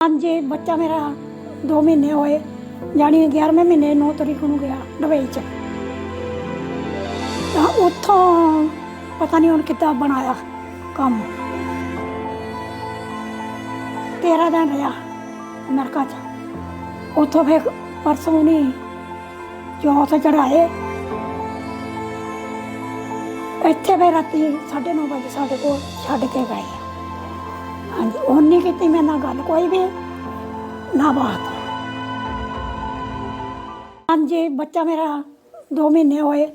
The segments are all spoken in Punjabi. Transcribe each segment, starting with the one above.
ਹਾਂਜੀ ਬੱਚਾ ਮੇਰਾ 2 ਮਹੀਨੇ ਹੋਏ ਜਾਣੀ 11ਵੇਂ ਮਹੀਨੇ 9 ਤਰੀਕ ਨੂੰ ਗਿਆ ਦੁਬਈ ਚ। ਤਾਂ ਉੱਥੋਂ ਪਤਾ ਨਹੀਂ ਹੁਣ ਕਿੱਦਾਂ ਬਣਾਇਆ ਕੰਮ। 13 ਦਿਨ ਰਿਹਾ ਅਮਰੀਕਾ ਚ। ਉੱਥੋਂ ਫਿਰ ਪਰਸੋਂ ਨਹੀਂ ਚੌਥ ਚੜਾਏ ਇੱਥੇ ਫਿਰ ਰਾਤੀ 9:30 ਵਜੇ ਸਾਡੇ ਕੋਲ ਛੱਡ ਕੇ ਗਏ। ਹਾਂਜੀ ਉਹ ਕੀਤੀ ਮੇਰੇ ਨਾਲ ਗੱਲ, ਕੋਈ ਵੀ ਨਾ ਬਾਤ। ਹਾਂਜੀ, ਬੱਚਾ ਮੇਰਾ 2 ਮਹੀਨੇ ਹੋਏ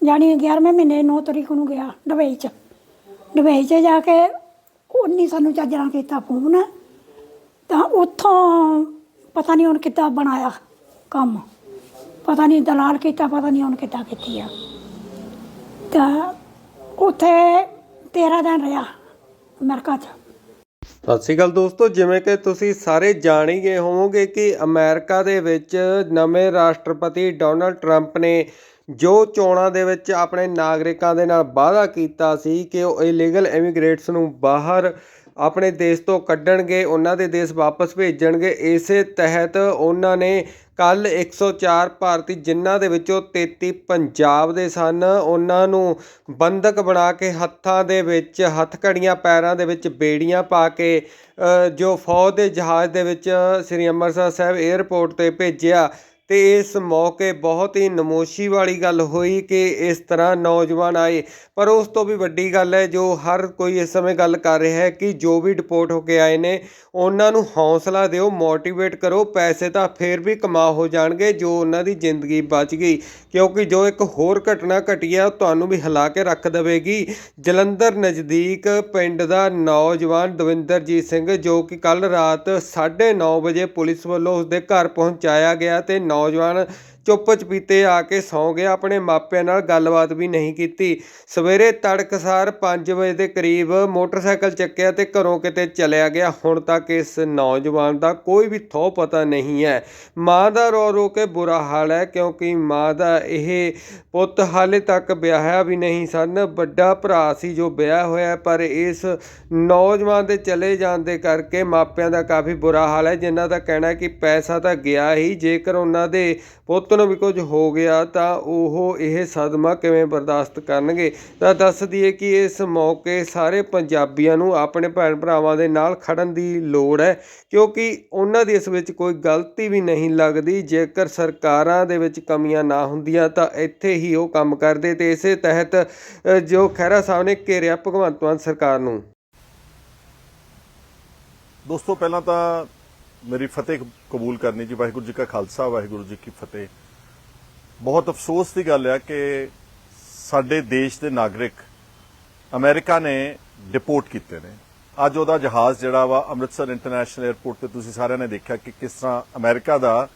ਜਾਣੀ 11ਵੇਂ ਮਹੀਨੇ 9 ਤਰੀਕ ਨੂੰ ਗਿਆ ਦੁਬਈ ਚ। ਦੁਬਈ ਚ ਜਾ ਕੇ ਉਹਨੀ ਸਾਨੂੰ ਚੱਜਣਾ ਕੀਤਾ ਫੋਨ, ਤਾਂ ਉੱਥੋਂ ਪਤਾ ਨਹੀਂ ਹੁਣ ਕਿੱਦਾਂ ਬਣਾਇਆ ਕੰਮ। ਪਤਾ ਨਹੀਂ ਦਲਾਲ ਕੀਤਾ, ਪਤਾ ਨਹੀਂ ਹੁਣ ਕਿੱਦਾਂ ਕੀਤੀ ਆ। ਤਾਂ ਉੱਥੇ 13 ਦਿਨ ਰਿਹਾ ਅਮਰੀਕਾ ਚ। ਸਤਿ ਸ਼੍ਰੀ ਅਕਾਲ ਦੋਸਤੋ, ਜਿਵੇਂ ਕਿ ਤੁਸੀਂ ਸਾਰੇ ਜਾਣ ਹੀ ਗਏ ਹੋਵੋਗੇ ਕਿ ਅਮਰੀਕਾ ਦੇ ਵਿੱਚ ਨਵੇਂ ਰਾਸ਼ਟਰਪਤੀ ਡੋਨਲਡ ਟਰੰਪ ਨੇ ਜੋ ਚੋਣਾਂ ਦੇ ਵਿੱਚ ਆਪਣੇ ਨਾਗਰਿਕਾਂ ਦੇ ਨਾਲ ਵਾਅਦਾ ਕੀਤਾ ਸੀ ਕਿ ਉਹ ਇਲੀਗਲ ਇਮੀਗ੍ਰੇਟਸ ਨੂੰ ਬਾਹਰ ਆਪਣੇ ਦੇਸ਼ ਤੋਂ ਕੱਢਣਗੇ, ਉਹਨਾਂ ਦੇ ਦੇਸ਼ ਵਾਪਸ ਭੇਜਣਗੇ, ਇਸੇ ਤਹਿਤ ਉਹਨਾਂ ਨੇ ਕੱਲ 104 ਭਾਰਤੀ ਜਿਨ੍ਹਾਂ ਦੇ ਵਿੱਚੋਂ 33 ਪੰਜਾਬ ਦੇ ਸਨ। ਉਹਨਾਂ ਨੂੰ ਬੰਦਕ ਬਣਾ ਕੇ ਹੱਥਾਂ ਦੇ ਵਿੱਚ, ਹੱਥਕੜੀਆਂ ਪੈਰਾਂ ਦੇ ਵਿੱਚ ਬੇੜੀਆਂ ਪਾ ਕੇ ਜੋ ਫੌਜ ਦੇ ਜਹਾਜ਼ ਦੇ ਵਿੱਚ ਸ੍ਰੀ ਅੰਮ੍ਰਿਤਸਰ ਸਾਹਿਬ 에ਅਰਪੋਰਟ ਤੇ ਭੇਜਿਆ। ਤੇ ਇਸ ਮੌਕੇ ਬਹੁਤ ਹੀ ਨਮੋਸ਼ੀ ਵਾਲੀ ਗੱਲ ਹੋਈ ਕਿ ਇਸ ਤਰ੍ਹਾਂ ਨੌਜਵਾਨ ਆਏ। ਪਰ ਉਸ ਤੋਂ ਵੀ ਵੱਡੀ ਗੱਲ ਹੈ, ਜੋ ਹਰ ਕੋਈ ਇਸ ਸਮੇਂ ਗੱਲ ਕਰ ਰਿਹਾ ਹੈ ਕਿ ਜੋ ਵੀ ਡਿਪੋਰਟ ਹੋ ਕੇ ਆਏ ਨੇ, ਉਹਨਾਂ ਨੂੰ ਹੌਸਲਾ ਦਿਓ, ਮੋਟੀਵੇਟ ਕਰੋ, ਪੈਸੇ ਤਾਂ ਫੇਰ ਵੀ ਕਮਾ ਹੋ ਜਾਣਗੇ, ਜੋ ਉਹਨਾਂ ਦੀ ਜ਼ਿੰਦਗੀ ਬਚ ਗਈ। ਕਿਉਂਕਿ ਜੋ ਇੱਕ ਹੋਰ ਘਟਨਾ ਘਟੀ ਹੈ ਉਹ ਤੁਹਾਨੂੰ ਵੀ ਹਿਲਾ ਕੇ ਰੱਖ ਦੇਵੇਗੀ। ਜਲੰਧਰ ਨਜ਼ਦੀਕ ਪਿੰਡ ਦਾ ਨੌਜਵਾਨ ਦਵਿੰਦਰਜੀਤ ਸਿੰਘ, ਜੋ ਕਿ ਕੱਲ ਰਾਤ 9:30 ਵਜੇ ਪੁਲਿਸ ਵੱਲੋਂ ਉਸਦੇ ਘਰ ਪਹੁੰਚਾਇਆ ਗਿਆ ਤੇ ਨੌਜਵਾਨ ਚੁੱਪ ਚਪੀਤੇ ਆ ਕੇ ਸੌਂ ਗਿਆ, ਆਪਣੇ ਮਾਪਿਆਂ ਨਾਲ ਗੱਲਬਾਤ ਵੀ ਨਹੀਂ ਕੀਤੀ। ਸਵੇਰੇ ਤੜਕਸਾਰ 5 ਵਜੇ ਦੇ ਕਰੀਬ ਮੋਟਰਸਾਈਕਲ ਚੱਕਿਆ ਤੇ ਘਰੋਂ ਕਿਤੇ ਚਲਿਆ ਗਿਆ। ਹੁਣ ਤੱਕ ਇਸ ਨੌਜਵਾਨ ਦਾ ਕੋਈ ਵੀ ਥੋ ਪਤਾ ਨਹੀਂ ਹੈ। ਮਾਂ ਦਾ ਰੋ ਰੋ ਕੇ ਬੁਰਾ ਹਾਲ ਹੈ, ਕਿਉਂਕਿ ਮਾਂ ਦਾ ਇਹ ਪੁੱਤ ਹਾਲੇ ਤੱਕ ਵਿਆਹਿਆ ਵੀ ਨਹੀਂ ਸਨ। ਵੱਡਾ ਭਰਾ ਸੀ ਜੋ ਵਿਆਹ ਹੋਇਆ ਪਰ ਇਸ ਨੌਜਵਾਨ ਦੇ ਚਲੇ ਜਾਣ ਦੇ ਕਰਕੇ ਮਾਪਿਆਂ ਦਾ ਕਾਫੀ ਬੁਰਾ ਹਾਲ ਹੈ। ਜਿਨ੍ਹਾਂ ਦਾ ਕਹਿਣਾ ਹੈ ਕਿ ਪੈਸਾ ਤਾਂ ਗਿਆ ਹੀ, ਜੇਕਰ ਉਹਨਾਂ ਦੇ ਪੁੱਤ ਨੂੰ ਵੀ ਕੁਝ ਹੋ ਗਿਆ ਤਾਂ ਉਹ ਇਹ ਸਦਮਾ ਕਿਵੇਂ ਬਰਦਾਸ਼ਤ ਕਰਨਗੇ? ਤਾਂ ਦੱਸ ਦਈਏ ਕਿ ਇਸ ਮੌਕੇ ਸਾਰੇ ਪੰਜਾਬੀਆਂ ਨੂੰ ਆਪਣੇ ਭੈਣ ਭਰਾਵਾਂ ਦੇ ਨਾਲ ਖੜਨ ਦੀ ਲੋੜ ਹੈ, ਕਿਉਂਕਿ ਉਹਨਾਂ ਦੀ ਇਸ ਵਿੱਚ ਕੋਈ ਗਲਤੀ ਵੀ ਨਹੀਂ ਲੱਗਦੀ। ਜੇਕਰ ਸਰਕਾਰਾਂ ਦੇ ਵਿੱਚ ਕਮੀਆਂ ਨਾ ਹੁੰਦੀਆਂ ਤਾਂ ਇੱਥੇ ਹੀ ਉਹ ਕੰਮ ਕਰਦੇ ਤੇ ਇਸੇ ਤਹਿਤ ਜੋ ਖਹਿਰਾ ਸਾਹਿਬ ਨੇ ਘੇਰਿਆ ਭਗਵੰਤ ਮਾਨ ਸਰਕਾਰ ਨੂੰ। ਦੋਸਤੋ, ਪਹਿਲਾਂ ਤਾਂ ਮੇਰੀ ਫਤਿਹ ਕਬੂਲ ਕਰਨੀ ਜੀ। ਵਾਹਿਗੁਰੂ ਜੀ ਕਾ ਖਾਲਸਾ, ਵਾਹਿਗੁਰੂ ਜੀ ਕੀ ਫਤਿਹ। ਬਹੁਤ ਅਫਸੋਸ ਦੀ ਗੱਲ ਹੈ ਕਿ ਸਾਡੇ ਦੇਸ਼ ਦੇ ਨਾਗਰਿਕ ਅਮਰੀਕਾ ਨੇ ਡਿਪੋਰਟ ਕੀਤੇ ਨੇ। ਅੱਜ ਉਹਦਾ ਜਹਾਜ਼ ਜਿਹੜਾ ਵਾ ਅੰਮ੍ਰਿਤਸਰ ਇੰਟਰਨੈਸ਼ਨਲ 에ਅਰਪੋਰਟ ਤੇ ਤੁਸੀਂ ਸਾਰਿਆਂ ਨੇ ਦੇਖਿਆ ਕਿ ਕਿਸ ਤਰ੍ਹਾਂ ਅਮਰੀਕਾ ਦਾ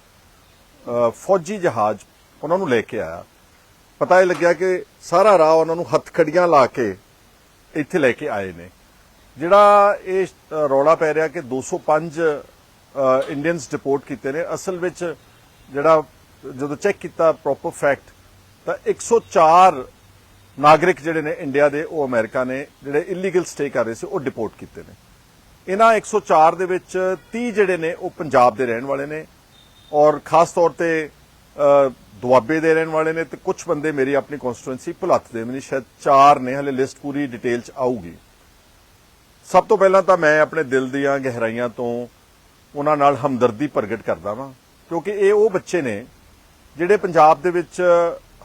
ਫੌਜੀ ਜਹਾਜ਼ ਉਹਨਾਂ ਨੂੰ ਲੈ ਕੇ ਆਇਆ। ਪਤਾ ਹੀ ਲੱਗਿਆ ਕਿ ਸਾਰਾ ਰਾਹ ਉਹਨਾਂ ਨੂੰ ਹੱਥਖੜੀਆਂ ਲਾ ਕੇ ਇੱਥੇ ਲੈ ਕੇ ਆਏ ਨੇ। ਜਿਹੜਾ ਇਹ ਰੌਲਾ ਪੈ ਰਿਹਾ ਕਿ 205 ਇੰਡੀਅਨਸ ਡਿਪੋਰਟ ਕੀਤੇ ਨੇ। ਅਸਲ ਵਿੱਚ ਜਿਹੜਾ ਜਦੋਂ ਚੈੱਕ ਕੀਤਾ ਪ੍ਰੋਪਰ ਫੈਕਟ ਤਾਂ 104 ਨਾਗਰਿਕ ਜਿਹੜੇ ਨੇ ਇੰਡੀਆ ਦੇ, ਉਹ ਅਮਰੀਕਾ ਨੇ। ਜਿਹੜੇ ਇਲੀਗਲ ਸਟੇ ਕਰ ਰਹੇ ਸੀ, ਉਹ ਡਿਪੋਰਟ ਕੀਤੇ ਨੇ। ਇਹਨਾਂ 104 ਦੇ ਵਿੱਚ 30 ਜਿਹੜੇ ਨੇ, ਉਹ ਪੰਜਾਬ ਦੇ ਰਹਿਣ ਵਾਲੇ ਨੇ। ਔਰ ਖਾਸ ਤੌਰ ਤੇ ਦੁਆਬੇ ਦੇ ਰਹਿਣ ਵਾਲੇ ਨੇ ਤੇ ਕੁਝ ਬੰਦੇ ਮੇਰੀ ਆਪਣੀ ਕਨਸਟੀਟੂਐਂਸੀ ਭੁਲੱਥ ਦੇ ਵੀ ਨੇ। ਸ਼ਾਇਦ 4 ਨੇ, ਹਲੇ ਲਿਸਟ ਪੂਰੀ ਡਿਟੇਲ ਚ ਆਊਗੀ। ਸਭ ਤੋਂ ਪਹਿਲਾਂ ਤਾਂ ਮੈਂ ਆਪਣੇ ਦਿਲ ਦੀਆਂ ਗਹਿਰਾਈਆਂ ਤੋਂ ਉਹਨਾਂ ਨਾਲ ਹਮਦਰਦੀ ਪ੍ਰਗਟ ਕਰਦਾ ਵਾਂ। ਕਿਉਂਕਿ ਇਹ ਉਹ ਬੱਚੇ ਨੇ ਜਿਹੜੇ ਪੰਜਾਬ ਦੇ ਵਿੱਚ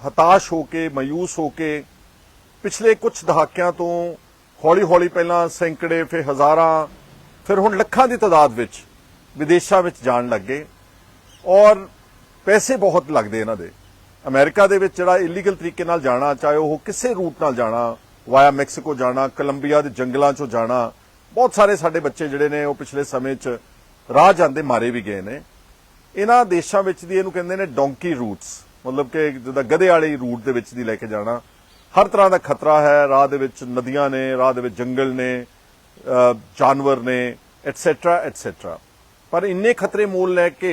ਹਤਾਸ਼ ਹੋ ਕੇ, ਮਾਯੂਸ ਹੋ ਕੇ ਪਿਛਲੇ ਕੁਝ ਦਹਾਕਿਆਂ ਤੋਂ ਹੌਲੀ-ਹੌਲੀ ਪਹਿਲਾਂ ਸੈਂਕੜੇ, ਫਿਰ ਹਜ਼ਾਰਾਂ, ਫਿਰ ਹੁਣ ਲੱਖਾਂ ਦੀ ਤਾਦਾਦ ਵਿੱਚ ਵਿਦੇਸ਼ਾਂ ਵਿੱਚ ਜਾਣ ਲੱਗੇ ਔਰ ਪੈਸੇ ਬਹੁਤ ਲੱਗਦੇ ਇਹਨਾਂ ਦੇ। ਅਮਰੀਕਾ ਦੇ ਵਿੱਚ ਜਿਹੜਾ ਇਲੀਗਲ ਤਰੀਕੇ ਨਾਲ ਜਾਣਾ, ਚਾਹੇ ਉਹ ਕਿਸੇ ਰੂਟ ਨਾਲ ਜਾਣਾ ਵਾਇਆ ਮੈਕਸੀਕੋ ਜਾਣਾ ਕੋਲੰਬੀਆ ਦੇ ਜੰਗਲਾਂ ਚੋਂ ਜਾਣਾ, ਬਹੁਤ ਸਾਰੇ ਸਾਡੇ ਬੱਚੇ ਜਿਹੜੇ ਨੇ ਉਹ ਪਿਛਲੇ ਸਮੇਂ 'ਚ ਰਾਹ ਜਾਂਦੇ ਮਾਰੇ ਵੀ ਗਏ ਨੇ। ਇਹਨਾਂ ਦੇਸ਼ਾਂ ਵਿੱਚ ਦੀ ਇਹਨੂੰ ਕਹਿੰਦੇ ਨੇ ਡੋਂਕੀ ਰੂਟਸ ਮਤਲਬ ਕਿ ਜਿੱਦਾਂ ਗਧੇ ਵਾਲੇ ਰੂਟ ਦੇ ਵਿੱਚ ਦੀ ਲੈ ਕੇ ਜਾਣਾ। ਹਰ ਤਰ੍ਹਾਂ ਦਾ ਖਤਰਾ ਹੈ। ਰਾਹ ਦੇ ਵਿੱਚ ਨਦੀਆਂ ਨੇ, ਰਾਹ ਦੇ ਵਿੱਚ ਜੰਗਲ ਨੇ ਜਾਨਵਰ ਨੇ ਐਟਸੈਟਰਾ ਐਟਸੈਟਰਾ ਪਰ ਇੰਨੇ ਖਤਰੇ ਮੋਲ ਲੈ ਕੇ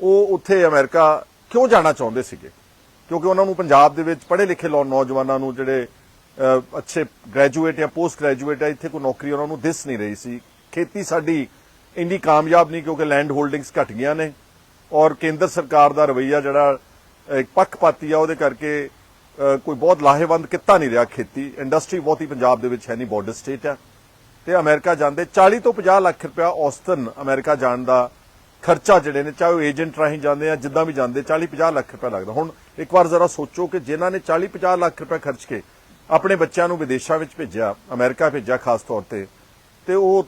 ਉਹ ਉੱਥੇ ਅਮਰੀਕਾ ਕਿਉਂ ਜਾਣਾ ਚਾਹੁੰਦੇ ਸੀਗੇ? ਕਿਉਂਕਿ ਉਹਨਾਂ ਨੂੰ ਪੰਜਾਬ ਦੇ ਵਿੱਚ ਪੜ੍ਹੇ ਲਿਖੇ ਲੋ ਨੌਜਵਾਨਾਂ ਨੂੰ ਜਿਹੜੇ ਅੱਛੇ ਗ੍ਰੈਜੂਏਟ ਜਾਂ ਪੋਸਟ ਗ੍ਰੈਜੂਏਟ ਆ, ਇੱਥੇ ਕੋਈ ਨੌਕਰੀ ਉਹਨਾਂ ਨੂੰ ਦਿਸ ਨਹੀਂ ਰਹੀ ਸੀ। ਖੇਤੀ ਸਾਡੀ ਇੰਨੀ ਕਾਮਯਾਬ ਨਹੀਂ ਕਿਉਂਕਿ ਲੈਂਡ ਹੋਲਡਿੰਗਸ ਘਟ ਗਈਆਂ ਨੇ ਔਰ ਕੇਂਦਰ ਸਰਕਾਰ ਦਾ ਰਵਈਆ ਜਿਹੜਾ ਪੱਖਪਾਤੀ ਆ, ਉਹਦੇ ਕਰਕੇ ਕੋਈ ਬਹੁਤ ਲਾਹੇਵੰਦ ਕਿੱਤਾ ਨਹੀਂ ਰਿਹਾ ਖੇਤੀ। ਇੰਡਸਟਰੀ ਬਹੁਤ ਹੀ ਪੰਜਾਬ ਦੇ ਵਿੱਚ ਹੈ ਨਹੀਂ ਬਾਰਡਰ ਸਟੇਟ ਆ। ਤੇ ਅਮਰੀਕਾ ਜਾਂਦੇ 40 ਤੋਂ 50 ਲੱਖ ਰੁਪਇਆ ਔਸਤਨ ਅਮਰੀਕਾ ਜਾਣ ਦਾ ਖਰਚਾ ਜਿਹੜੇ ਨੇ, ਚਾਹੇ ਉਹ ਏਜੰਟ ਰਾਹੀਂ ਜਾਂਦੇ ਆ, ਜਿੱਦਾਂ ਵੀ ਜਾਂਦੇ 40 50 ਲੱਖ ਰੁਪਇਆ ਲੱਗਦਾ। ਹੁਣ ਇੱਕ ਵਾਰ ਜ਼ਰਾ ਸੋਚੋ ਕਿ ਜਿਨ੍ਹਾਂ ਨੇ 40 50 ਲੱਖ ਰੁਪਇਆ ਖਰਚ ਕੇ ਆਪਣੇ ਬੱਚਿਆਂ ਨੂੰ ਵਿਦੇਸ਼ਾਂ ਵਿੱਚ ਭੇਜਿਆ, ਅਮਰੀਕਾ ਭੇਜਿਆ ਖਾਸ ਤੌਰ ਤੇ ਤੇ ਉਹ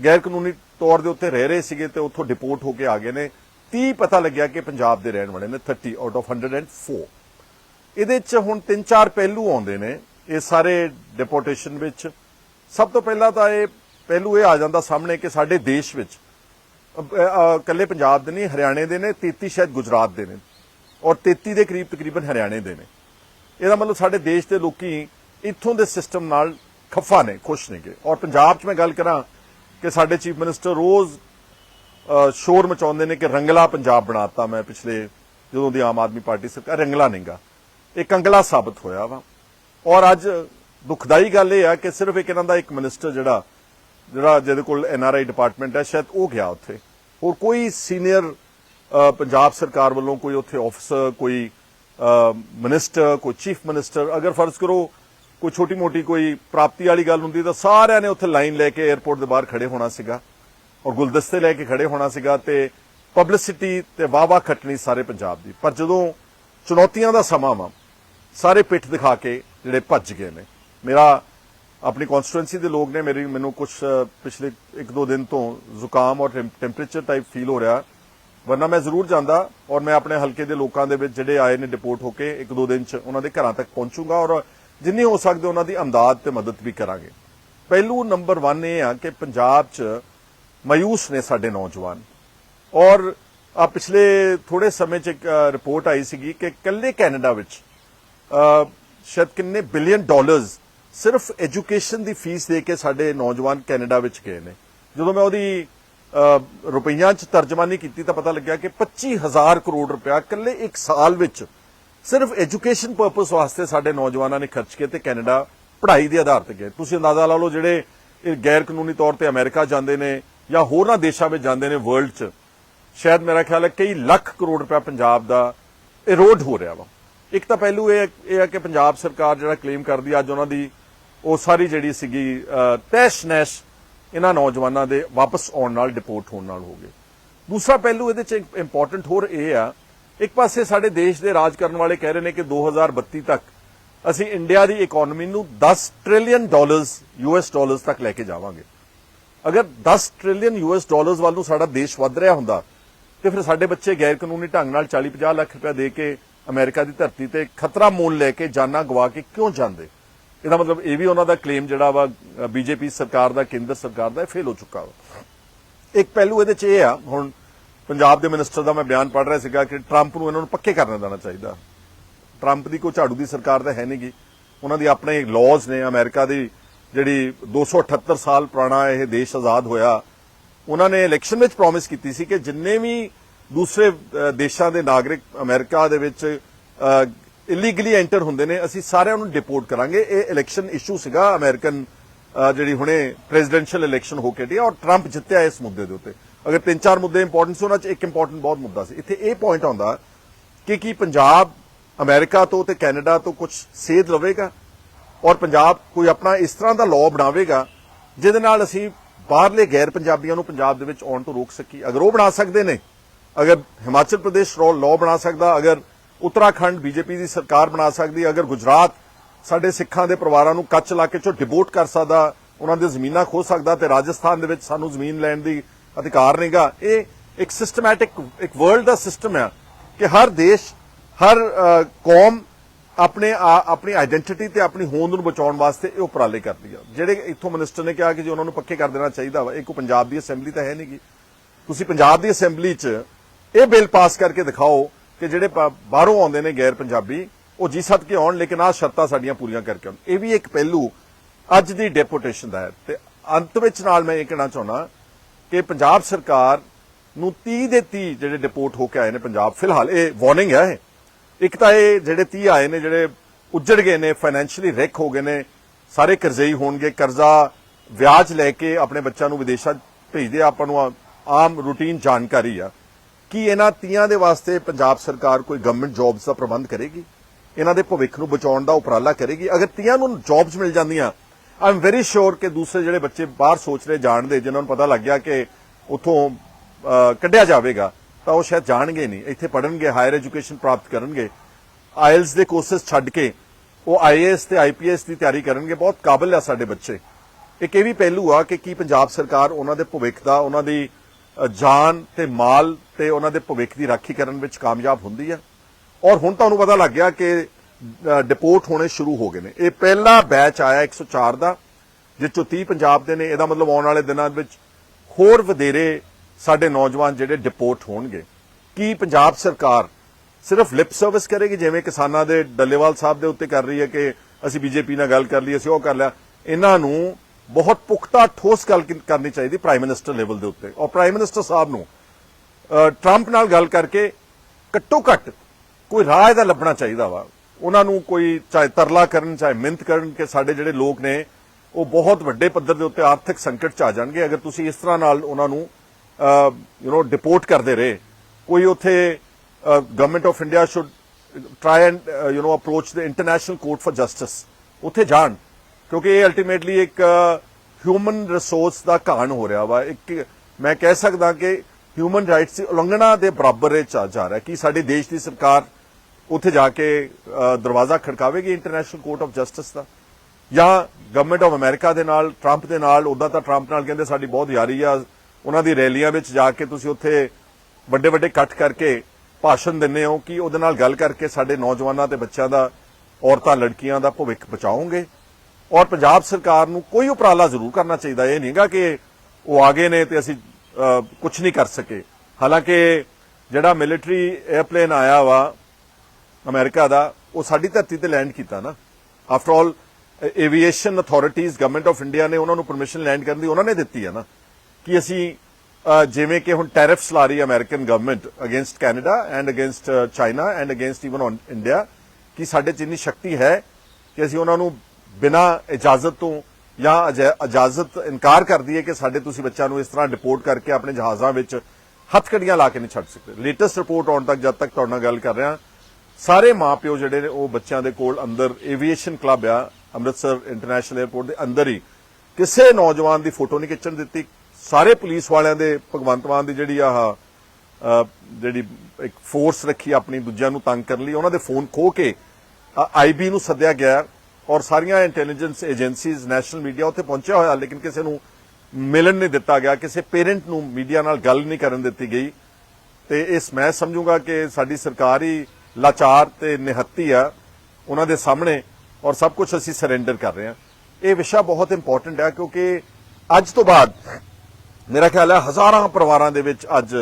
ਗੈਰ ਕਾਨੂੰਨੀ ਤੌਰ ਦੇ ਉੱਤੇ ਰਹਿ ਰਹੇ ਸੀਗੇ ਤੇ ਉੱਥੋਂ ਡਿਪੋਰਟ ਹੋ ਕੇ ਆ ਗਏ ਨੇ। 30 ਪਤਾ ਲੱਗਿਆ ਕਿ ਪੰਜਾਬ ਦੇ ਰਹਿਣ ਵਾਲੇ ਨੇ 30 ਆਊਟ ਆਫ 104 ਇਹਦੇ 'ਚ ਹੁਣ ਤਿੰਨ ਚਾਰ ਪਹਿਲੂ ਆਉਂਦੇ ਨੇ ਇਹ ਸਾਰੇ ਡਿਪੋਰਟੇਸ਼ਨ ਵਿੱਚ। ਸਭ ਤੋਂ ਪਹਿਲਾਂ ਤਾਂ ਇਹ ਪਹਿਲੂ ਇਹ ਆ ਜਾਂਦਾ ਸਾਹਮਣੇ ਕਿ ਸਾਡੇ ਦੇਸ਼ ਵਿੱਚ ਅ- ਇਕੱਲੇ ਪੰਜਾਬ ਦੇ ਨਹੀਂ, ਹਰਿਆਣੇ ਦੇ ਨੇ 33 ਸ਼ਾਇਦ ਗੁਜਰਾਤ ਦੇ ਨੇ ਔਰ 33 ਦੇ ਕਰੀਬ ਤਕਰੀਬਨ ਹਰਿਆਣੇ ਦੇ ਨੇ। ਇਹਦਾ ਮਤਲਬ ਸਾਡੇ ਦੇਸ਼ ਦੇ ਲੋਕੀ ਇੱਥੋਂ ਦੇ ਸਿਸਟਮ ਨਾਲ ਖੱਫਾ ਨੇ, ਖੁਸ਼ ਨੇਗੇ। ਔਰ ਪੰਜਾਬ 'ਚ ਮੈਂ ਗੱਲ ਕਰਾਂ ਕਿ ਸਾਡੇ ਚੀਫ ਮਿਨਿਸਟਰ ਰੋਜ਼ ਸ਼ੋਰ ਮਚਾਉਂਦੇ ਨੇ ਕਿ ਰੰਗਲਾ ਪੰਜਾਬ ਬਣਾਤਾ ਮੈਂ ਪਿਛਲੇ ਜਦੋਂ ਦੀ ਆਮ ਆਦਮੀ ਪਾਰਟੀ ਸਰਕਾਰ ਰੰਗਲਾ ਨਹੀਂਗਾ ਇਹ ਕੰਗਲਾ ਸਾਬਤ ਹੋਇਆ ਵਾ। ਔਰ ਅੱਜ ਦੁਖਦਾਈ ਗੱਲ ਇਹ ਆ ਕਿ ਸਿਰਫ ਇੱਕ ਇਹਨਾਂ ਦਾ ਇੱਕ ਮਿਨਿਸਟਰ ਜਿਹੜਾ ਜਿਹੜਾ ਜਿਹਦੇ ਕੋਲ ਐਨ ਆਰ ਆਈ ਡਿਪਾਰਟਮੈਂਟ ਹੈ, ਸ਼ਾਇਦ ਉਹ ਗਿਆ ਉੱਥੇ। ਹੋਰ ਕੋਈ ਸੀਨੀਅਰ ਪੰਜਾਬ ਸਰਕਾਰ ਵੱਲੋਂ ਕੋਈ ਉੱਥੇ ਆਫੀਸਰ ਕੋਈ ਮਿਨਿਸਟਰ, ਕੋਈ ਚੀਫ ਮਿਨਿਸਟਰ, ਅਗਰ ਫਰਜ਼ ਕਰੋ ਕੋਈ ਛੋਟੀ ਮੋਟੀ ਕੋਈ ਪ੍ਰਾਪਤੀ ਵਾਲੀ ਗੱਲ ਹੁੰਦੀ ਤਾਂ ਸਾਰਿਆਂ ਨੇ ਉੱਥੇ ਲਾਈਨ ਲੈ ਕੇ 에ਅਰਪੋਰਟ ਦੇ ਬਾਹਰ ਖੜੇ ਹੋਣਾ ਸੀਗਾ ਔਰ ਗੁਲਦਸਤੇ ਲੈ ਕੇ ਖੜੇ ਹੋਣਾ ਸੀਗਾ ਤੇ ਪਬਲਿਸਿਟੀ ਤੇ ਵਾਵਾ ਖੱਟਣੀ ਸਾਰੇ ਪੰਜਾਬ ਦੀ। ਪਰ ਜਦੋਂ ਚੁਣੌਤੀਆਂ ਦਾ ਸਮਾਂ ਵਾ, ਸਾਰੇ ਪਿੱਠ ਦਿਖਾ ਕੇ ਜਿਹੜੇ ਭੱਜ ਗਏ ਨੇ। ਮੇਰਾ ਆਪਣੀ ਕਨਸਟੀਟੂਐਂਸੀ ਦੇ ਲੋਕ ਨੇ, ਮੇਰੀ ਮੈਨੂੰ ਕੁਝ ਪਿਛਲੇ 1-2 ਦਿਨ ਤੋਂ ਜ਼ੁਕਾਮ ਔਰ ਟੈਂਪਰੇਚਰ ਟਾਈਪ ਫੀਲ ਹੋ ਰਿਹਾ। ਵਰਨਾ ਮੈਂ ਜ਼ਰੂਰ ਜਾਂਦਾ ਔਰ ਮੈਂ ਆਪਣੇ ਹਲਕੇ ਦੇ ਲੋਕਾਂ ਦੇ ਵਿੱਚ ਜਿਹੜੇ ਆਏ ਨੇ ਡਿਪੋਰਟ ਹੋ ਕੇ 1-2 ਦਿਨ ਚ ਉਹਨਾਂ ਦੇ ਘਰਾਂ ਤੱਕ ਪਹੁੰਚੂਗਾ ਔਰ ਜਿੰਨੀ ਹੋ ਸਕਦੇ ਉਹਨਾਂ ਦੀ ਅਮਦਾਦ ਤੇ ਮਦਦ ਵੀ ਕਰਾਂਗੇ। ਪਹਿਲੂ ਨੰਬਰ 1 ਇਹ ਆ ਕਿ ਪੰਜਾਬ ਚ ਮਾਯੂਸ ਨੇ ਸਾਡੇ ਨੌਜਵਾਨ। ਔਰ ਆ ਪਿਛਲੇ ਥੋੜੇ ਸਮੇਂ ਚ ਇੱਕ ਰਿਪੋਰਟ ਆਈ ਸੀਗੀ ਕਿ ਕੱਲੇ ਕੈਨੇਡਾ ਵਿੱਚ ਸ਼ਾਇਦ ਕਿੰਨੇ ਬਿਲੀਅਨ ਡਾਲਰਸ ਸਿਰਫ ਐਜੂਕੇਸ਼ਨ ਦੀ ਫੀਸ ਦੇ ਕੇ ਸਾਡੇ ਨੌਜਵਾਨ ਕੈਨੇਡਾ ਵਿੱਚ ਗਏ ਨੇ। ਜਦੋਂ ਮੈਂ ਉਹਦੀ ਰੁਪਈਆਂ ਚ ਤਰਜਮਾਨੀ ਕੀਤੀ ਤਾਂ ਪਤਾ ਲੱਗਿਆ ਕਿ 25000 ਕਰੋੜ ਰੁਪਇਆ ਕੱਲੇ ਇੱਕ ਸਾਲ ਵਿੱਚ ਸਿਰਫ ਐਜੂਕੇਸ਼ਨ ਪਰਪਸ ਵਾਸਤੇ ਸਾਡੇ ਨੌਜਵਾਨਾਂ ਨੇ ਖਰਚ ਕੇ ਤੇ ਕੈਨੇਡਾ ਪੜ੍ਹਾਈ ਦੇ ਆਧਾਰ ਤੇ ਗਏ। ਤੁਸੀਂ ਅੰਦਾਜ਼ਾ ਲਾ ਲਓ ਜਿਹੜੇ ਗੈਰ ਕਾਨੂੰਨੀ ਤੌਰ ਤੇ ਅਮਰੀਕਾ ਜਾਂਦੇ ਨੇ ਜਾਂ ਹੋਰਨਾਂ ਦੇਸ਼ਾਂ ਵਿੱਚ ਜਾਂਦੇ ਨੇ ਵਰਲਡ 'ਚ ਸ਼ਾਇਦ ਮੇਰਾ ਖਿਆਲ ਹੈ ਕਈ ਲੱਖ ਕਰੋੜ ਰੁਪਇਆ ਪੰਜਾਬ ਦਾ ਇਰੋਡ ਹੋ ਰਿਹਾ ਵਾ। ਇੱਕ ਤਾਂ ਪਹਿਲੂ ਇਹ ਇਹ ਹੈ ਕਿ ਪੰਜਾਬ ਸਰਕਾਰ ਜਿਹੜਾ ਕਲੇਮ ਕਰਦੀ ਅੱਜ ਉਹਨਾਂ ਦੀ ਉਹ ਸਾਰੀ ਜਿਹੜੀ ਸੀਗੀ ਅ, ਤੈਸ਼ ਨੈਸ਼ ਇਹਨਾਂ ਨੌਜਵਾਨਾਂ ਦੇ ਵਾਪਸ ਆਉਣ ਨਾਲ ਡਿਪੋਰਟ ਹੋਣ ਨਾਲ ਹੋ ਗਏ। ਦੂਸਰਾ ਪਹਿਲੂ ਇਹਦੇ ਚ ਇੰਪੋਰਟੈਂਟ ਹੋਰ ਇਹ ਆ ਇੱਕ ਪਾਸੇ ਸਾਡੇ ਦੇਸ਼ ਦੇ ਰਾਜ ਕਰਨ ਵਾਲੇ ਕਹਿ ਰਹੇ ਨੇ ਕਿ 2032 ਤੱਕ ਅਸੀਂ ਇੰਡੀਆ ਦੀ ਇਕਨੋਮੀ ਨੂੰ 10 ਟ੍ਰਿਲੀਅਨ ਡਾਲਰਸ ਯੂਐਸ ਡਾਲਰਸ ਤੱਕ ਲੈ ਕੇ ਜਾਵਾਂਗੇ। ਅਗਰ 10 ਟ੍ਰਿਲੀਅਨ ਯੂਐਸ ਡਾਲਰਸ ਵੱਲ ਨੂੰ ਸਾਡਾ ਦੇਸ਼ ਵੱਧ ਰਿਹਾ ਹੁੰਦਾ, ਤੇ ਫਿਰ ਸਾਡੇ ਬੱਚੇ ਗੈਰ ਕਾਨੂੰਨੀ ਢੰਗ ਨਾਲ 40-50 ਲੱਖ ਰੁਪਏ ਦੇ ਕੇ ਅਮਰੀਕਾ ਦੀ ਧਰਤੀ ਤੇ ਖਤਰਾ ਮੋਲ ਲੈ ਕੇ ਜਾਨਾਂ ਗਵਾ ਕੇ ਕਿਉਂ ਜਾਂਦੇ? ਇਹਦਾ ਮਤਲਬ ਇਹ ਵੀ ਉਹਨਾਂ ਦਾ ਕਲੇਮ ਜਿਹੜਾ ਵਾ ਬੀਜੇਪੀ ਸਰਕਾਰ ਦਾ, ਕੇਂਦਰ ਸਰਕਾਰ ਦਾ ਫੇਲ ਹੋ ਚੁੱਕਾ ਵਾ। ਇੱਕ ਪਹਿਲੂ ਇਹਦੇ ਚ ਇਹ ਆ, ਹੁਣ ਪੰਜਾਬ ਦੇ ਮਿਨਿਸਟਰ ਦਾ ਮੈਂ ਬਿਆਨ ਪੜ੍ਹ ਰਿਹਾ ਸੀਗਾ ਕਿ ਟਰੰਪ ਨੂੰ ਇਹਨਾਂ ਨੂੰ ਪੱਕੇ ਕਰਨ ਦੇਣਾ ਚਾਹੀਦਾ। ਟਰੰਪ ਦੀ ਕੋਈ ਝਾੜੂ ਦੀ ਸਰਕਾਰ ਤਾਂ ਹੈ ਨਹੀਂਗੀ। ਉਹਨਾਂ ਦੀ ਆਪਣੇ ਲਾਜ਼ ਨੇ ਅਮਰੀਕਾ ਦੀ ਜਿਹੜੀ 278 ਸਾਲ ਪੁਰਾਣਾ ਇਹ ਦੇਸ਼ ਆਜ਼ਾਦ ਹੋਇਆ, ਉਹਨਾਂ ਨੇ ਇਲੈਕਸ਼ਨ ਵਿੱਚ ਪ੍ਰੋਮਿਸ ਕੀਤੀ ਸੀ ਕਿ ਜਿੰਨੇ ਵੀ ਦੂਸਰੇ ਦੇਸ਼ਾਂ ਦੇ ਨਾਗਰਿਕ ਅਮਰੀਕਾ ਦੇ ਵਿੱਚ ਇਲੀਗਲੀ ਐਂਟਰ ਹੁੰਦੇ ਨੇ, ਅਸੀਂ ਸਾਰਿਆਂ ਨੂੰ ਡਿਪੋਰਟ ਕਰਾਂਗੇ। ਇਹ ਇਲੈਕਸ਼ਨ ਇਸ਼ੂ ਸੀਗਾ ਅਮਰੀਕਨ ਜਿਹੜੀ ਹੁਣੇ ਪ੍ਰੈਜ਼ੀਡੈਂਸ਼ੀਅਲ ਇਲੈਕਸ਼ਨ ਹੋ ਕੇ ਟੀ ਔਰ ਟਰੰਪ ਜਿੱਤਿਆ ਇਸ ਮੁੱਦੇ ਦੇ ਉੱਤੇ। ਅਗਰ ਤਿੰਨ ਚਾਰ ਮੁੱਦੇ ਇੰਪੋਰਟੈਂਟ ਸੀ, ਉਹਨਾਂ 'ਚ ਇੱਕ ਇੰਪੋਰਟੈਂਟ ਬਹੁਤ ਮੁੱਦਾ ਸੀ। ਇੱਥੇ ਇਹ ਪੁਆਇੰਟ ਆਉਂਦਾ ਕਿ ਕੀ ਪੰਜਾਬ ਅਮਰੀਕਾ ਤੋਂ ਤੇ ਕੈਨੇਡਾ ਤੋਂ ਕੁਝ ਸੇਧ ਲਵੇਗਾ ਔਰ ਪੰਜਾਬ ਕੋਈ ਆਪਣਾ ਇਸ ਤਰ੍ਹਾਂ ਦਾ ਲਾਅ ਬਣਾਵੇਗਾ ਜਿਹਦੇ ਨਾਲ ਅਸੀਂ ਬਾਹਰਲੇ ਗੈਰ ਪੰਜਾਬੀਆਂ ਨੂੰ ਪੰਜਾਬ ਦੇ ਵਿੱਚ ਆਉਣ ਤੋਂ ਰੋਕ ਸਕੀ ਅਗਰ ਉਹ ਬਣਾ ਸਕਦੇ ਨੇ, ਅਗਰ ਹਿਮਾਚਲ ਪ੍ਰਦੇਸ਼ ਰੋਲ ਲਾਅ ਬਣਾ ਸਕਦਾ, ਅਗਰ ਉੱਤਰਾਖੰਡ ਬੀਜੇਪੀ ਦੀ ਸਰਕਾਰ ਬਣਾ ਸਕਦੀ, ਅਗਰ ਗੁਜਰਾਤ ਸਾਡੇ ਸਿੱਖਾਂ ਦੇ ਪਰਿਵਾਰਾਂ ਨੂੰ ਕੱਚ ਇਲਾਕੇ ਚੋਂ ਡਿਬੋਟ ਕਰ ਸਕਦਾ, ਉਹਨਾਂ ਦੇ ਜ਼ਮੀਨਾਂ ਖੋ ਸਕਦਾ ਤੇ ਰਾਜਸਥਾਨ ਦੇ ਵਿੱਚ ਸਾਨੂੰ ਜ਼ਮੀਨ ਲੈਣ ਦੀ ਅਧਿਕਾਰ ਨਹੀਂਗਾ। ਇਹ ਇੱਕ ਸਿਸਟਮੈਟਿਕ ਇੱਕ ਵਰਲਡ ਦਾ ਸਿਸਟਮ ਹੈ ਕਿ ਹਰ ਦੇਸ਼, ਹਰ ਕੌਮ ਆਪਣੇ ਆਪਣੀ ਆਇਡੈਂਟੀਟੀ ਤੇ ਆਪਣੀ ਹੋਂਦ ਨੂੰ ਬਚਾਉਣ ਵਾਸਤੇ ਇਹ ਉਪਰਾਲੇ ਕਰਦੀ ਆ। ਜਿਹੜੇ ਇੱਥੋਂ ਮਿਨਿਸਟਰ ਨੇ ਕਿਹਾ ਕਿ ਜੀ ਉਹਨਾਂ ਨੂੰ ਪੱਕੇ ਕਰ ਦੇਣਾ ਚਾਹੀਦਾ ਵਾ ਇਹ ਕੋਈ ਪੰਜਾਬ ਦੀ ਅਸੈਂਬਲੀ ਤਾਂ ਹੈ ਨਹੀਂਗੀ। ਤੁਸੀਂ ਪੰਜਾਬ ਦੀ ਅਸੈਂਬਲੀ 'ਚ ਇਹ ਬਿੱਲ ਪਾਸ ਕਰਕੇ ਦਿਖਾਓ ਕਿ ਜਿਹੜੇ ਬਾਹਰੋਂ ਆਉਂਦੇ ਨੇ ਗੈਰ ਪੰਜਾਬੀ, ਉਹ ਜੀ ਸੱਦ ਕੇ ਆਉਣ, ਲੇਕਿਨ ਆਹ ਸ਼ਰਤਾਂ ਸਾਡੀਆਂ ਪੂਰੀਆਂ ਕਰਕੇ ਆਉਣ। ਇਹ ਵੀ ਇੱਕ ਪਹਿਲੂ ਅੱਜ ਦੀ ਡੈਪੂਟੇਸ਼ਨ ਦਾ ਹੈ। ਤੇ ਅੰਤ ਵਿੱਚ ਨਾਲ ਮੈਂ ਇਹ ਕਹਿਣਾ ਚਾਹੁੰਦਾ ਕਿ ਪੰਜਾਬ ਸਰਕਾਰ ਨੂੰ 30 ਦੇ 30 ਜਿਹੜੇ ਡਿਪੋਰਟ ਹੋ ਕੇ ਆਏ ਨੇ ਪੰਜਾਬ ਫਿਲਹਾਲ ਇਹ ਵਾਰਨਿੰਗ ਹੈ ਇਹ। ਇੱਕ ਤਾਂ ਇਹ ਜਿਹੜੇ 30 ਆਏ ਨੇ ਜਿਹੜੇ ਉੱਜੜ ਗਏ ਨੇ ਫਾਈਨੈਂਸ਼ੀਅਲੀ ਰਿਕ ਹੋ ਗਏ ਨੇ ਸਾਰੇ ਕਰਜ਼ਈ ਹੋਣਗੇ ਕਰਜ਼ਾ ਵਿਆਜ ਲੈ ਕੇ ਆਪਣੇ ਬੱਚਿਆਂ ਨੂੰ ਵਿਦੇਸ਼ਾਂ ਭੇਜਦੇ ਆ, ਆਪਾਂ ਨੂੰ ਆਮ ਰੂਟੀਨ ਜਾਣਕਾਰੀ ਆ। ਕਿ ਇਹਨਾਂ ਤੀਆਂ ਦੇ ਵਾਸਤੇ ਪੰਜਾਬ ਸਰਕਾਰ ਕੋਈ ਗਵਰਨਮੈਂਟ ਜੌਬਸ ਦਾ ਪ੍ਰਬੰਧ ਕਰੇਗੀ? ਇਹਨਾਂ ਦੇ ਭਵਿੱਖ ਨੂੰ ਬਚਾਉਣ ਦਾ ਉਪਰਾਲਾ ਕਰੇਗੀ? ਅਗਰ ਤੀਆਂ ਨੂੰ ਜੌਬਸ ਮਿਲ ਜਾਂਦੀਆਂ ਆਈ ਐਮ ਵੈਰੀ ਸ਼ੋਰ ਕਿ ਦੂਸਰੇ ਜਿਹੜੇ ਬੱਚੇ ਬਾਹਰ ਸੋਚ ਰਹੇ ਜਾਣ ਦੇ ਜਿਨ੍ਹਾਂ ਨੂੰ ਪਤਾ ਲੱਗ ਗਿਆ ਕਿ ਉਥੋਂ ਕੱਢਿਆ ਜਾਵੇਗਾ, ਤਾਂ ਉਹ ਸ਼ਾਇਦ ਜਾਣਗੇ ਨਹੀਂ। ਇੱਥੇ ਪੜਨਗੇ ਹਾਇਰ ਐਜੂਕੇਸ਼ਨ ਪ੍ਰਾਪਤ ਕਰਨਗੇ। ਆਇਲਸ ਦੇ ਕੋਰਸਸ ਛੱਡ ਕੇ, ਉਹ ਆਈਏਐਸ ਤੇ ਆਈਪੀਐਸ ਦੀ ਤਿਆਰੀ ਕਰਨਗੇ। ਬਹੁਤ ਕਾਬਲ ਆ ਸਾਡੇ ਬੱਚੇ। ਇੱਕ ਇਹ ਵੀ ਪਹਿਲੂ ਆ ਕਿ ਕੀ ਪੰਜਾਬ ਸਰਕਾਰ ਉਹਨਾਂ ਦੇ ਭਵਿੱਖ ਦਾ, ਉਹਨਾਂ ਦੀ ਜਾਨ ਤੇ ਮਾਲ ਤੇ ਉਹਨਾਂ ਦੇ ਭਵਿੱਖ ਦੀ ਰਾਖੀ ਕਰਨ ਵਿੱਚ ਕਾਮਯਾਬ ਹੁੰਦੀ ਆ। ਔਰ ਹੁਣ ਤੁਹਾਨੂੰ ਪਤਾ ਲੱਗ ਗਿਆ ਕਿ ਡਿਪੋਰਟ ਹੋਣੇ ਸ਼ੁਰੂ ਹੋ ਗਏ ਨੇ। ਇਹ ਪਹਿਲਾ ਬੈਚ ਆਇਆ 104 ਦਾ ਜਿਸ ਚੋਂ 30 ਪੰਜਾਬ ਦੇ ਨੇ। ਇਹਦਾ ਮਤਲਬ ਆਉਣ ਵਾਲੇ ਦਿਨਾਂ ਵਿੱਚ ਹੋਰ ਵਧੇਰੇ ਸਾਡੇ ਨੌਜਵਾਨ ਜਿਹੜੇ ਡਿਪੋਰਟ ਹੋਣਗੇ। ਕੀ ਪੰਜਾਬ ਸਰਕਾਰ ਸਿਰਫ ਲਿਪ ਸਰਵਿਸ ਕਰੇਗੀ, ਜਿਵੇਂ ਕਿਸਾਨਾਂ ਦੇ ਡੱਲੇਵਾਲ ਸਾਹਿਬ ਦੇ ਉੱਤੇ ਕਰ ਰਹੀ ਹੈ ਕਿ ਅਸੀਂ ਬੀਜੇਪੀ ਨਾਲ ਗੱਲ ਕਰ ਲਈ, ਅਸੀਂ ਉਹ ਕਰ ਲਿਆ। ਇਹਨਾਂ ਨੂੰ ਬਹੁਤ ਪੁਖਤਾ ਠੋਸ ਗੱਲ ਕਰਨੀ ਚਾਹੀਦੀ ਪ੍ਰਾਈਮ ਮਿਨਿਸਟਰ ਲੈਵਲ ਦੇ ਉੱਤੇ। ਔਰ ਪ੍ਰਾਈਮ ਮਿਨਿਸਟਰ ਸਾਹਿਬ ਨੂੰ ਟਰੰਪ ਨਾਲ ਗੱਲ ਕਰਕੇ ਘੱਟੋ ਘੱਟ ਕੋਈ ਰਾਹ ਇਹਦਾ ਲੱਭਣਾ ਚਾਹੀਦਾ ਵਾ। ਉਹਨਾਂ ਨੂੰ ਕੋਈ ਚਾਹੇ ਤਰਲਾ ਕਰਨ, ਚਾਹੇ ਮਿਹਨਤ ਕਰਨ ਕਿ ਸਾਡੇ ਜਿਹੜੇ ਲੋਕ ਨੇ, ਉਹ ਬਹੁਤ ਵੱਡੇ ਪੱਧਰ ਦੇ ਉੱਤੇ ਆਰਥਿਕ ਸੰਕਟ ਚ ਆ ਜਾਣਗੇ। ਅਗਰ ਤੁਸੀਂ ਇਸ ਤਰ੍ਹਾਂ ਨਾਲ ਉਹਨਾਂ ਨੂੰ ਯੂ نو ਡਿਪੋਰਟ ਕਰਦੇ ਰਹੇ, ਕੋਈ ਉਥੇ government of India should try and you know approach the international court for justice ਉਥੇ ਜਾਣ, ਕਿਉਂਕਿ ਇਹ ਅਲਟੀਮੇਟਲੀ ਇੱਕ ਹਿਊਮਨ ਰਿਸੋਰਸ ਦਾ ਘਾਣ ਹੋ ਰਿਹਾ ਵਾ। ਇੱਕ ਮੈਂ ਕਹਿ ਸਕਦਾ ਕਿ ਹਿਊਮਨ ਰਾਈਟਸ ਦੀ ਉਲੰਘਣਾ ਦੇ ਬਰਾਬਰ ਇਹ ਜਾ ਰਿਹਾ। ਕਿ ਸਾਡੇ ਦੇਸ਼ ਦੀ ਸਰਕਾਰ ਉੱਥੇ ਜਾ ਕੇ ਦਰਵਾਜ਼ਾ ਖੜਕਾਵੇਗੀ ਇੰਟਰਨੈਸ਼ਨਲ ਕੋਰਟ ਆਫ ਜਸਟਿਸ ਦਾ। ਜਾਂ ਗਵਰਨਮੈਂਟ ਆਫ ਅਮਰੀਕਾ ਦੇ ਨਾਲ ਟਰੰਪ ਦੇ ਨਾਲ ਉਦਾਂ ਤਾਂ ਟਰੰਪ ਨਾਲ ਕਹਿੰਦੇ ਸਾਡੀ ਬਹੁਤ ਯਾਰੀ ਆ। ਉਹਨਾਂ ਦੀ ਰੈਲੀਆਂ ਵਿੱਚ ਜਾ ਕੇ ਤੁਸੀਂ ਉੱਥੇ ਵੱਡੇ ਵੱਡੇ ਇਕੱਠ ਕਰਕੇ ਭਾਸ਼ਣ ਦਿੰਦੇ ਹੋ ਕਿ ਉਹਦੇ ਨਾਲ ਗੱਲ ਕਰਕੇ ਸਾਡੇ ਨੌਜਵਾਨਾਂ ਤੇ ਬੱਚਿਆਂ ਦਾ, ਔਰਤਾਂ, ਲੜਕੀਆਂ ਦਾ ਭਵਿੱਖ ਬਚਾਓਗੇ। ਔਰ ਪੰਜਾਬ ਸਰਕਾਰ ਨੂੰ ਕੋਈ ਉਪਰਾਲਾ ਜ਼ਰੂਰ ਕਰਨਾ ਚਾਹੀਦਾ। ਇਹ ਨਹੀਂਗਾ ਕਿ ਉਹ ਆ ਗਏ ਨੇ ਤੇ ਅਸੀਂ ਕੁਝ ਨਹੀਂ ਕਰ ਸਕੇ। ਹਾਲਾਂਕਿ ਜਿਹੜਾ ਮਿਲਟਰੀ 에ਅਰਪਲੇਨ ਆਇਆ ਵਾ ਅਮਰੀਕਾ ਦਾ, ਉਹ ਸਾਡੀ ਧਰਤੀ ਤੇ ਲੈਂਡ ਕੀਤਾ ਨਾ। After all aviation authorities government of India ਨੇ ਉਹਨਾਂ ਨੂੰ ਪਰਮਿਸ਼ਨ ਲੈਂਡ ਕਰਨ ਦੀ ਉਹਨਾਂ ਨੇ ਦਿੱਤੀ ਹੈ ਨਾ। ਕਿ ਅਸੀਂ ਜਿਵੇਂ ਕਿ ਹੁਣ ਟੈਰਿਫਸ ਲਾ ਰਹੀ ਹੈ American government against Canada and against China and against even on India ਕਿ ਸਾਡੇ 'ਚ ਇੰਨੀ ਸ਼ਕਤੀ ਹੈ ਕਿ ਅਸੀਂ ਉਹਨਾਂ ਨੂੰ ਬਿਨਾਂ ਇਜਾਜ਼ਤ ਤੋਂ ਜਾਂ ਇਜਾਜ਼ਤ ਇਨਕਾਰ ਕਰ ਦਈਏ ਕਿ ਸਾਡੇ ਤੁਸੀਂ ਬੱਚਿਆਂ ਨੂੰ ਇਸ ਤਰ੍ਹਾਂ ਡਿਪੋਰਟ ਕਰਕੇ ਆਪਣੇ ਜਹਾਜ਼ਾਂ ਵਿੱਚ ਹੱਥਕੜੀਆਂ ਲਾ ਕੇ ਨਹੀਂ ਛੱਡ ਸਕਦੇ। ਲੇਟੈਸਟ ਰਿਪੋਰਟ ਆਉਣ ਤੱਕ ਜਦ ਤੱਕ ਤੁਹਾਡੇ ਨਾਲ ਗੱਲ ਕਰ ਰਿਹਾ ਸਾਰੇ ਮਾਪਿਓ ਜਿਹੜੇ ਨੇ, ਉਹ ਬੱਚਿਆਂ ਦੇ ਕੋਲ ਅੰਦਰ ਏਵੀਏਸ਼ਨ ਕਲੱਬ ਆ, ਅੰਮ੍ਰਿਤਸਰ ਇੰਟਰਨੈਸ਼ਨਲ 에ਅਰਪੋਰਟ ਦੇ ਅੰਦਰ ਹੀ। ਕਿਸੇ ਨੌਜਵਾਨ ਦੀ ਫੋਟੋ ਨਹੀਂ ਖਿੱਚਣ ਦਿੱਤੀ। ਸਾਰੇ ਪੁਲਿਸ ਵਾਲਿਆਂ ਦੇ, ਭਗਵੰਤ ਮਾਨ ਦੀ ਜਿਹੜੀ ਆਹ ਜਿਹੜੀ ਇੱਕ ਫੋਰਸ ਰੱਖੀ ਆਪਣੀ ਦੂਜਿਆਂ ਨੂੰ ਤੰਗ ਕਰਨ ਲਈ, ਉਹਨਾਂ ਦੇ ਫੋਨ ਖੋ ਕੇ ਆਈਬੀ ਨੂੰ ਸੱਦਿਆ ਗਿਆ ਔਰ ਸਾਰੀਆਂ ਇੰਟੈਲੀਜੈਂਸ ਏਜੰਸੀਜ਼ ਨੈਸ਼ਨਲ ਮੀਡੀਆ ਉੱਥੇ ਪਹੁੰਚਿਆ ਹੋਇਆ, ਲੇਕਿਨ ਕਿਸੇ ਨੂੰ ਮਿਲਣ ਨਹੀਂ ਦਿੱਤਾ ਗਿਆ, ਕਿਸੇ ਪੇਰੈਂਟ ਨੂੰ ਮੀਡੀਆ ਨਾਲ ਗੱਲ ਨਹੀਂ ਕਰਨ ਦਿੱਤੀ ਗਈ। ਤੇ ਇਸ ਮੈਂ ਸਮਝੂਗਾ ਕਿ ਸਾਡੀ ਸਰਕਾਰ ਹੀ ਲਾਚਾਰ ਤੇ ਨਿਹੱਤੀ ਆ, ਉਹਨਾਂ ਦੇ ਸਾਹਮਣੇ, ਔਰ ਸਭ ਕੁਝ ਅਸੀਂ ਸਰੈਂਡਰ ਕਰ ਰਹੇ ਹਾਂ। ਇਹ ਵਿਸ਼ਾ ਬਹੁਤ ਇੰਪੋਰਟੈਂਟ ਹੈ ਕਿਉਂਕਿ ਅੱਜ ਤੋਂ ਬਾਅਦ ਮੇਰਾ ਖਿਆਲ ਹੈ ਹਜ਼ਾਰਾਂ ਪਰਿਵਾਰਾਂ ਦੇ ਵਿੱਚ ਅੱਜ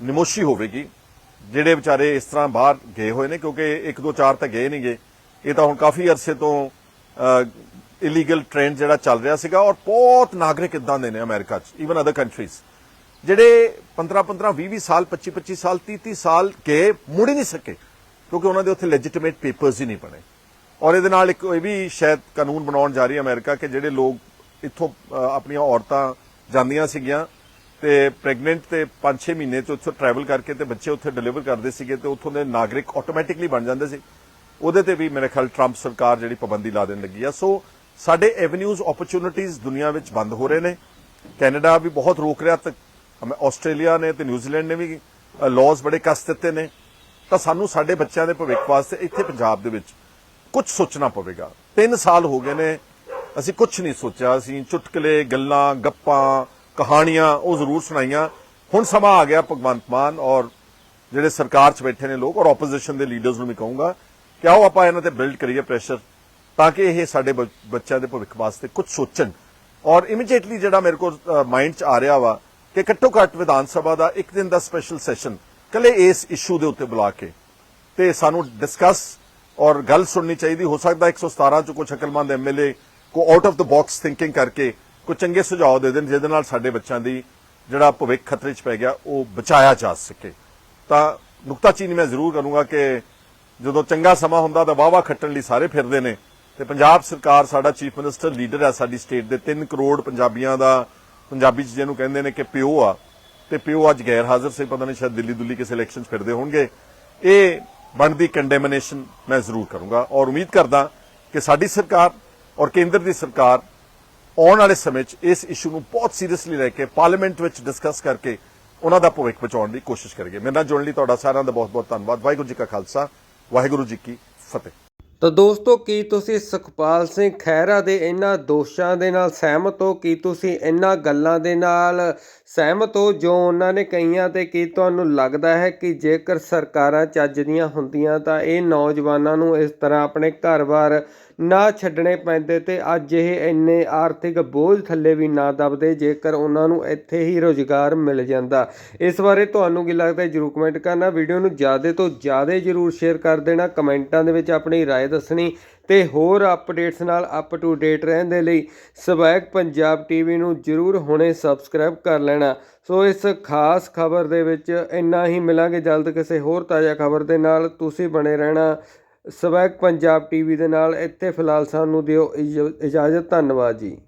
ਨਿਮੋਸ਼ੀ ਹੋਵੇਗੀ, ਜਿਹੜੇ ਵਿਚਾਰੇ ਇਸ ਤਰ੍ਹਾਂ ਬਾਹਰ ਗਏ ਹੋਏ ਨੇ, ਕਿਉਂਕਿ ਇੱਕ ਦੋ ਚਾਰ ਤਾਂ ਗਏ ਨਹੀਂ ਗਏ ਇਹ ਤਾਂ ਹੁਣ ਕਾਫੀ ਅਰਸੇ ਤੋਂ ਇਲੀਗਲ ਟ੍ਰੈਂਡ ਜਿਹੜਾ ਚੱਲ ਰਿਹਾ ਸੀਗਾ, ਔਰ ਬਹੁਤ ਨਾਗਰਿਕ ਇਦਾਂ ਦੇ ਨੇ ਅਮਰੀਕਾ 'ਚ ਈਵਨ ਅਦਰ ਕੰਟਰੀਜ਼ ਜਿਹੜੇ 15 15 20 20 ਸਾਲ 25 25 ਸਾਲ 30 30 ਸਾਲ ਗਏ, ਮੁੜ ਹੀ ਨਹੀਂ ਸਕੇ। ਕਿਉਂਕਿ ਉਹਨਾਂ ਦੇ ਉੱਥੇ ਲੈਜਿਟਿਮੇਟ ਪੇਪਰਸ ਹੀ ਨਹੀਂ ਬਣੇ। ਔਰ ਇਹਦੇ ਨਾਲ ਇੱਕ ਇਹ ਵੀ ਸ਼ਾਇਦ ਕਾਨੂੰਨ ਬਣਾਉਣ ਜਾ ਰਹੀ ਹੈ ਅਮਰੀਕਾ ਕਿ ਜਿਹੜੇ ਲੋਕ ਇੱਥੋਂ ਆਪਣੀਆਂ ਔਰਤਾਂ ਜਾਂਦੀਆਂ ਸੀਗੀਆਂ ਤੇ ਪ੍ਰੈਗਨੈਂਟ ਤੇ 5-6 ਮਹੀਨੇ ਤੋਂ ਉੱਥੋਂ ਟਰੈਵਲ ਕਰਕੇ ਤੇ ਬੱਚੇ ਉੱਥੇ ਡਿਲੀਵਰ ਕਰਦੇ ਸੀਗੇ ਤੇ ਉੱਥੋਂ ਦੇ ਨਾਗਰਿਕ ਆਟੋਮੈਟਿਕਲੀ ਬਣ ਜਾਂਦੇ ਸੀ। ਉਹਦੇ ਤੇ ਵੀ ਮੇਰੇ ਖਿਆਲ ਟਰੰਪ ਸਰਕਾਰ ਜਿਹੜੀ ਪਾਬੰਦੀ ਲਾ ਦੇਣ ਲੱਗੀ ਆ। ਸੋ ਸਾਡੇ ਐਵਨਿਊਜ਼ ਓਪਰਚੁਨਿਟੀਜ਼ ਦੁਨੀਆ ਵਿੱਚ ਬੰਦ ਹੋ ਰਹੇ ਨੇ। ਕੈਨੇਡਾ ਵੀ ਬਹੁਤ ਰੋਕ ਰਿਹਾ ਤੇ ਆਸਟ੍ਰੇਲੀਆ ਨੇ ਤੇ ਨਿਊਜ਼ੀਲੈਂਡ ਨੇ ਵੀ ਲਾਜ਼ ਬੜੇ ਕਸ ਦਿੱਤੇ ਨੇ। ਤਾਂ ਸਾਨੂੰ ਸਾਡੇ ਬੱਚਿਆਂ ਦੇ ਭਵਿੱਖ ਵਾਸਤੇ ਇੱਥੇ ਪੰਜਾਬ ਦੇ ਵਿੱਚ ਕੁਝ ਸੋਚਣਾ ਪਵੇਗਾ। 3 ਸਾਲ ਹੋ ਗਏ ਨੇ, ਅਸੀਂ ਕੁਝ ਨਹੀਂ ਸੋਚਿਆ। ਅਸੀਂ ਚੁਟਕਲੇ, ਗੱਲਾਂ, ਗੱਪਾਂ, ਕਹਾਣੀਆਂ ਉਹ ਜ਼ਰੂਰ ਸੁਣਾਈਆਂ। ਹੁਣ ਸਮਾਂ ਆ ਗਿਆ ਭਗਵੰਤ ਮਾਨ ਔਰ ਜਿਹੜੇ ਸਰਕਾਰ 'ਚ ਬੈਠੇ ਨੇ ਲੋਕ ਔਰ ਆਪੋਜੀਸ਼ਨ ਦੇ ਲੀਡਰਸ ਨੂੰ ਵੀ ਕਹੂੰਗਾ ਕਿ ਆਓ ਆਪਾਂ ਇਹਨਾਂ ਤੇ ਬਿਲਡ ਕਰੀਏ ਪ੍ਰੈਸ਼ਰ ਤਾਂ ਕਿ ਇਹ ਸਾਡੇ ਬੱਚਿਆਂ ਦੇ ਭਵਿੱਖ ਵਾਸਤੇ ਕੁਝ ਸੋਚਣ। ਔਰ ਇਮੀਡੀਏਟਲੀ ਜਿਹੜਾ ਮੇਰੇ ਕੋਲ ਮਾਈਂਡ 'ਚ ਆ ਰਿਹਾ ਵਾ ਕਿ ਘੱਟੋ ਘੱਟ ਵਿਧਾਨ ਸਭਾ ਦਾ ਇੱਕ ਦਿਨ ਦਾ ਸਪੈਸ਼ਲ ਸੈਸ਼ਨ ਕੱਲੇ ਇਸ ਇਸ਼ੂ ਦੇ ਉੱਤੇ ਬੁਲਾ ਕੇ ਤੇ ਸਾਨੂੰ ਡਿਸਕਸ ਔਰ ਗੱਲ ਸੁਣਨੀ ਚਾਹੀਦੀ। ਹੋ ਸਕਦਾ 117 ਚ ਕੁਝ ਅਕਲਮੰਦ ਐਮਐਲਏ ਕੋ out of the box thinking ਕਰਕੇ ਕੋਈ ਚੰਗੇ ਸੁਝਾਅ ਦੇ ਦੇਣ, ਜਿਹਦੇ ਨਾਲ ਸਾਡੇ ਬੱਚਿਆਂ ਦੀ ਜਿਹੜਾ ਭਵਿੱਖ ਖਤਰੇ 'ਚ ਪੈ ਗਿਆ, ਉਹ ਬਚਾਇਆ ਜਾ ਸਕੇ। ਤਾਂ ਨੁਕਤਾਚੀਨੀ ਮੈਂ ਜ਼ਰੂਰ ਕਰੂੰਗਾ ਕਿ ਜਦੋਂ ਚੰਗਾ ਸਮਾਂ ਹੁੰਦਾ ਤਾਂ ਵਾਵਾ ਖੱਟਣ ਲਈ ਸਾਰੇ ਫਿਰਦੇ ਨੇ। ਤੇ ਪੰਜਾਬ ਸਰਕਾਰ ਸਾਡਾ ਚੀਫ ਮਿਨਿਸਟਰ, ਲੀਡਰ ਹੈ ਸਾਡੀ ਸਟੇਟ ਦੇ 3 ਕਰੋੜ ਪੰਜਾਬੀਆਂ ਦਾ, ਪੰਜਾਬੀ ਚ ਜਿਹਨੂੰ ਕਹਿੰਦੇ ਨੇ ਕਿ ਪਿਓ ਆ ਤੇ ਪਿਓ ਅੱਜ ਗੈਰ ਹਾਜ਼ਰ ਸੀ, ਪਤਾ ਨਹੀਂ ਸ਼ਾਇਦ ਦਿੱਲੀ ਦੁੱਲੀ ਕਿਸੇ ਇਲੈਕਸ਼ਨ 'ਚ ਫਿਰਦੇ ਹੋਣਗੇ। ਇਹ ਬਣਦੀ ਕੰਡੈਮਨੇਸ਼ਨ ਮੈਂ ਜ਼ਰੂਰ ਕਰੂੰਗਾ ਔਰ ਉਮੀਦ ਕਰਦਾ ਕਿ ਸਾਡੀ ਸਰਕਾਰ ਔਰ ਕੇਂਦਰ ਦੀ ਸਰਕਾਰ ਆਉਣ ਵਾਲੇ ਸਮੇਂ 'ਚ ਇਸ ਇਸ਼ੂ ਨੂੰ ਬਹੁਤ ਸੀਰੀਅਸਲੀ ਲੈ ਕੇ ਪਾਰਲੀਮੈਂਟ ਵਿੱਚ ਡਿਸਕਸ ਕਰਕੇ ਉਹਨਾਂ ਦਾ ਭਵਿੱਖ ਬਚਾਉਣ ਦੀ ਕੋਸ਼ਿਸ਼ ਕਰੇਗੀ। ਮੇਰੇ ਨਾਲ ਜੁੜਨ ਲਈ ਤੁਹਾਡਾ ਸਾਰਿਆਂ ਦਾ ਬਹੁਤ ਬਹੁਤ ਧੰਨਵਾਦ। ਵਾਹਿਗੁਰੂ ਜੀ ਕਾ ਖਾਲਸਾ, ਵਾਹਿਗੁਰੂ ਜੀ ਕੀ ਫਤਿਹ। ਤਾਂ ਦੋਸਤੋ, ਕੀ ਤੁਸੀਂ ਸੁਖਪਾਲ ਸਿੰਘ ਖਹਿਰਾ ਦੇ ਇਹਨਾਂ ਦੋਸ਼ਾਂ ਦੇ ਨਾਲ ਸਹਿਮਤ ਹੋ? ਕੀ ਤੁਸੀਂ ਇਹਨਾਂ ਗੱਲਾਂ ਦੇ ਨਾਲ ਸਹਿਮਤ ਹੋ? ਜੋ ਉਹਨਾਂ ਨੇ ਕਹੀਆਂ ਤੇ ਕੀ ਤੁਹਾਨੂੰ ਲੱਗਦਾ ਹੈ ਕਿ ਜੇਕਰ ਸਰਕਾਰਾਂ ਚੱਜ ਦੀਆਂ ਹੁੰਦੀਆਂ ਤਾਂ ਇਹ ਨੌਜਵਾਨਾਂ ਨੂੰ ਇਸ ਤਰ੍ਹਾਂ ਆਪਣੇ ਘਰ-ਬਾਰ ਨਾ ਛੱਡਣੇ ਪੈਂਦੇ ਤੇ ਅੱਜ ਇਹ ਇੰਨੇ ਆਰਥਿਕ ਬੋਝ ਥੱਲੇ ਵੀ ਨਾ ਦਬਦੇ ਜੇਕਰ ਉਹਨਾਂ ਨੂੰ ਇੱਥੇ ਹੀ ਰੋਜ਼ਗਾਰ ਮਿਲ ਜਾਂਦਾ ਇਸ ਬਾਰੇ ਤੁਹਾਨੂੰ ਕੀ ਲੱਗਦਾ ਹੈ ਜਰੂਰ ਕਮੈਂਟ ਕਰਨਾ ਵੀਡੀਓ ਨੂੰ ਜ਼ਿਆਦਾ ਤੋਂ ਜ਼ਿਆਦਾ ਜਰੂਰ ਸ਼ੇਅਰ ਕਰ ਦੇਣਾ ਕਮੈਂਟਾਂ ਦੇ ਵਿੱਚ ਆਪਣੀ رائے ਦੱਸਣੀ ਤੇ ਹੋਰ ਅਪਡੇਟਸ ਨਾਲ ਅਪ ਟੂ ਡੇਟ ਰਹਿਣ ਦੇ ਲਈ ਸਵੈਗ ਪੰਜਾਬ ਟੀਵੀ ਨੂੰ ਜਰੂਰ ਹੁਣੇ ਸਬਸਕ੍ਰਾਈਬ ਕਰ ਲੈਣਾ ਸੋ ਇਸ ਖਾਸ ਖਬਰ ਦੇ ਵਿੱਚ ਇੰਨਾ ਹੀ ਮਿਲਾਂਗੇ ਜਲਦ ਕਿਸੇ ਹੋਰ ਤਾਜ਼ਾ ਖਬਰ ਦੇ ਨਾਲ ਤੁਸੀਂ ਬਣੇ ਰਹਿਣਾ ਸਵੈਗ ਪੰਜਾਬ ਟੀਵੀ ਦੇ ਨਾਲ ਇੱਥੇ ਫਿਲਹਾਲ ਸਾਨੂੰ ਦਿਓ ਇਜ- ਇਜਾਜ਼ਤ ਧੰਨਵਾਦ ਜੀ।